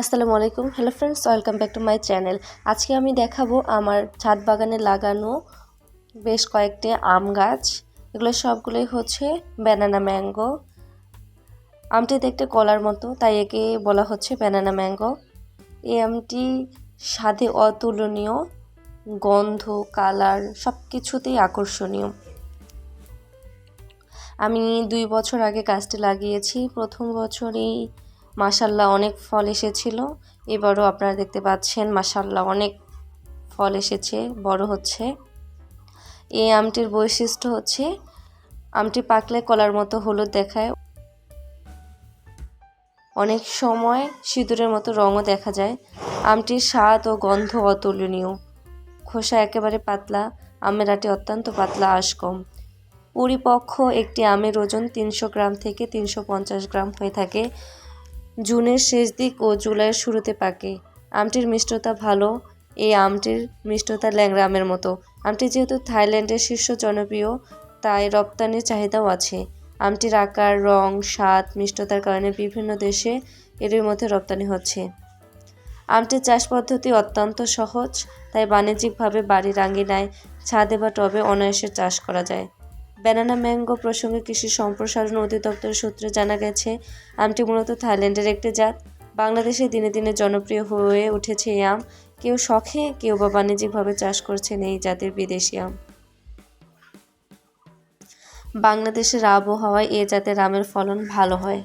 আসসালামু আলাইকুম। Hello friends welcome back to my channel আজকে আমি দেখাবো আমার ছাদ বাগানে লাগানো বেশ কয়েকটি আম গাছ। এগুলো সবগুলোই হচ্ছে ব্যানানা ম্যাঙ্গো আমটি দেখতে কলার মতো, তাই একে বলা হচ্ছে ব্যানানা ম্যাঙ্গো এই আমটি স্বাদে অতুলনীয়, গন্ধ কালার সব কিছুতেই আকর্ষণীয়। আমি দুই বছর আগে গাছটি লাগিয়েছি। প্রথম বছরেই মাসাল্লাহ অনেক ফল এসেছিল। এবারও আপনারা দেখতে পাচ্ছেন মাসাল্লাহ অনেক ফল এসেছে, বড় হচ্ছে। এই আমটির বৈশিষ্ট্য হচ্ছে আমটি পাকলে কলার মতো হলুদ দেখায়। অনেক সময় সিঁদুরের মতো রঙও দেখা যায়। আমটির স্বাদ ও গন্ধ অতুলনীয়। খোসা একেবারে পাতলা, আমের আটি অত্যন্ত পাতলা, আঁশ কম। পরিপক্ষ একটি আমের ওজন তিনশো গ্রাম থেকে তিনশো পঞ্চাশ গ্রাম হয়ে থাকে। জুনের শেষ দিক ও জুলাইয়ের শুরুতে পাকে। আমটির মিষ্টতা ভালো, এই আমটির মিষ্টতা ল্যাংড়া আমের মতো। আমটি যেহেতু থাইল্যান্ডের শীর্ষ জনপ্রিয়, তাই রপ্তানির চাহিদাও আছে। আমটির আকার, রং, স্বাদ, মিষ্টতার কারণে বিভিন্ন দেশে এরই মধ্যে রপ্তানি হচ্ছে। আমটির চাষ পদ্ধতি অত্যন্ত সহজ, তাই বাণিজ্যিকভাবে বাড়ির আঙ্গিনায় ছাদে বা টবে অনায়াসে চাষ করা যায়। ব্যানানা ম্যাঙ্গো প্রসঙ্গে কৃষি সম্প্রসারণ অধিদপ্তর সূত্রে জানা গেছে, আমটি মূলত থাইল্যান্ডের একটি জাত। বাংলাদেশে দিনে দিনে জনপ্রিয় হয়ে উঠেছে এই আম। কেউ শখে, কেউ বা বাণিজ্যিকভাবে চাষ করছেন এই জাতের বিদেশি আম। বাংলাদেশের আবহাওয়ায় এ জাতের আমের ফলন ভালো হয়।